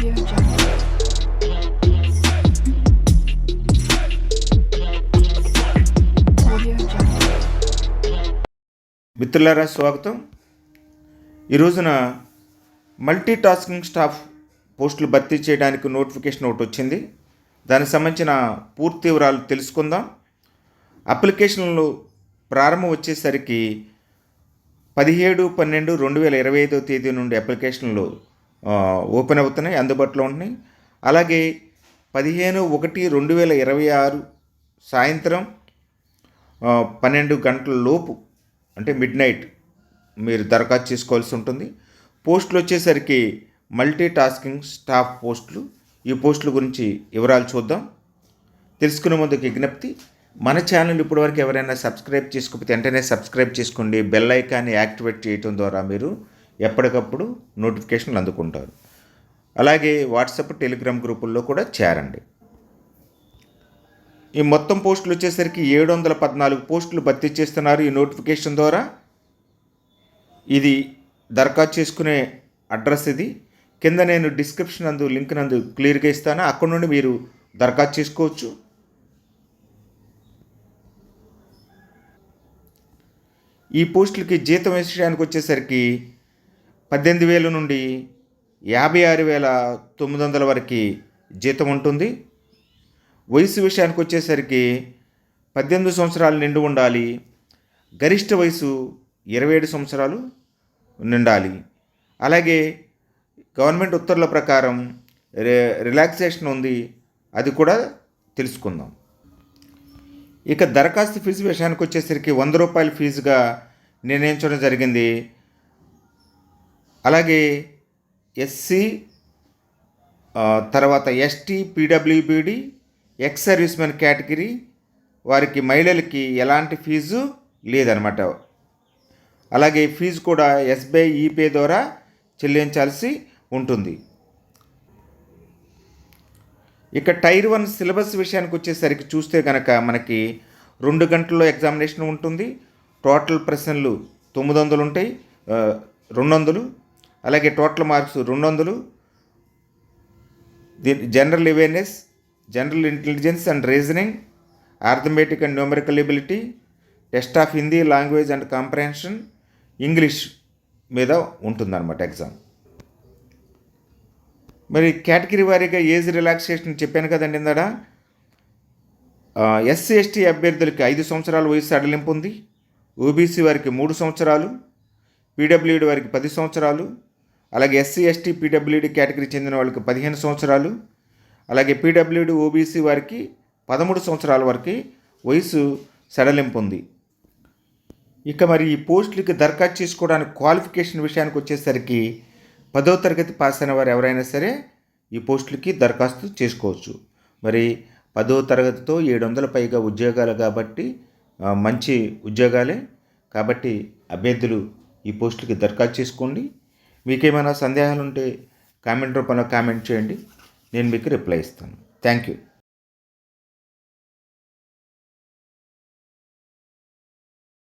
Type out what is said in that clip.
మిత్రులారా స్వాగతం. ఈ రోజున మల్టీ టాస్కింగ్ స్టాఫ్ పోస్టులు భర్తీ చేయడానికి నోటిఫికేషన్ ఒకటి వచ్చింది. దానికి సంబంధించిన పూర్తి వివరాలు తెలుసుకుందాం. అప్లికేషన్లు ప్రారంభం వచ్చేసరికి పదిహేడు పన్నెండు రెండు వేల ఇరవై ఐదో తేదీ నుండి అప్లికేషన్లు ఓపెన్ అవుతున్నాయి అందుబాటులో ఉంటున్నాయి. అలాగే పదిహేను ఒకటి రెండు వేల ఇరవై ఆరు సాయంత్రం పన్నెండు గంటల లోపు అంటే మిడ్ నైట్ మీరు దరఖాస్తు చేసుకోవాల్సి ఉంటుంది. పోస్టులు వచ్చేసరికి మల్టీ టాస్కింగ్ స్టాఫ్ పోస్టులు. ఈ పోస్టుల గురించి వివరాలు చూద్దాం. తెలుసుకునే ముందుకు విజ్ఞప్తి. మన ఛానల్ ఇప్పటివరకు ఎవరైనా సబ్స్క్రైబ్ చేసుకోకపోతే వెంటనే సబ్స్క్రైబ్ చేసుకోండి. బెల్ ఐకాన్ని యాక్టివేట్ చేయటం ద్వారా మీరు ఎప్పటికప్పుడు నోటిఫికేషన్లు అందుకుంటారు. అలాగే వాట్సాప్ టెలిగ్రామ్ గ్రూపుల్లో కూడా చేరండి. ఈ మొత్తం పోస్టులు వచ్చేసరికి ఏడు వందల పద్నాలుగు పోస్టులు భర్తీ చేస్తున్నారు ఈ నోటిఫికేషన్ ద్వారా. ఇది దరఖాస్తు చేసుకునే అడ్రస్ ఇది. కింద నేను డిస్క్రిప్షన్ నందు లింక్ నందు క్లియర్గా ఇస్తాను. అక్కడ నుండి మీరు దరఖాస్తు చేసుకోవచ్చు. ఈ పోస్టులకి జీతం విషయానికి వచ్చేసరికి పద్దెనిమిది వేల నుండి యాభై ఆరు వేల తొమ్మిది వందల వరకు జీతం ఉంటుంది. వయసు విషయానికి వచ్చేసరికి పద్దెనిమిది సంవత్సరాలు నిండి ఉండాలి. గరిష్ట వయసు ఇరవై ఏడు సంవత్సరాలు నిండాలి. అలాగే గవర్నమెంట్ ఉత్తర్వుల ప్రకారం రి రిలాక్సేషన్ ఉంది. అది కూడా తెలుసుకుందాం. ఇక దరఖాస్తు ఫీజు విషయానికి వచ్చేసరికి వంద రూపాయల ఫీజుగా నిర్ణయించడం జరిగింది. అలాగే ఎస్సీ తర్వాత ST PWBD ex servicemen category వారికి మహిళలకి ఎలాంటి ఫీజు లేదనమాట. అలాగే ఫీజు కూడా ఎస్బీఐ ఈపే ద్వారా చెల్లించాల్సి ఉంటుంది. ఇక టైర్ వన్ సిలబస్ విషయానికి వచ్చేసరికి చూస్తే కనుక మనకి రెండు గంటల్లో ఎగ్జామినేషన్ ఉంటుంది. టోటల్ ప్రశ్నలు తొమ్మిది వందలు ఉంటాయి. రెండు వందలు అలాగే టోటల్ మార్క్స్ రెండు వందలు దీని general awareness general intelligence and reasoning arithmetic and numerical ability test of Hindi language and comprehension English మీద ఉంటుందన్నమాట ఎగ్జామ్. మరి కేటగిరీ వారీగా ఏజ్ రిలాక్సేషన్ చెప్పాను కదండి ఇందాడ? ఎస్సీ ఎస్టీ అభ్యర్థులకి ఐదు సంవత్సరాల వయసు సడలింపు ఉంది. ఓబీసీ వారికి మూడు సంవత్సరాలు పీడబ్ల్యూడి వారికి పది సంవత్సరాలు అలాగే ఎస్సీ ఎస్టీ పీడబ్ల్యూడి కేటగిరీ చెందిన వాళ్ళకి పదిహేను సంవత్సరాలు అలాగే పీడబ్ల్యూడి ఓబీసీ వారికి పదమూడు సంవత్సరాల వరకు వయసు సడలింపు ఉంది. ఇక మరి ఈ పోస్టులకి దరఖాస్తు చేసుకోవడానికి క్వాలిఫికేషన్ విషయానికి వచ్చేసరికి పదో తరగతి పాస్ అయిన వారు ఎవరైనా సరే ఈ పోస్టులకి దరఖాస్తు చేసుకోవచ్చు. మరి పదో తరగతితో ఏడు వందల పైగా ఉద్యోగాలు కాబట్టి మంచి ఉద్యోగాలే. కాబట్టి అభ్యర్థులు ఈ పోస్టులకి దరఖాస్తు చేసుకోండి. మీకేమైనా సందేహాలు ఉంటే కామెంట్ రూపంలో కామెంట్ చేయండి. నేను మీకు రిప్లై ఇస్తాను. Thank you.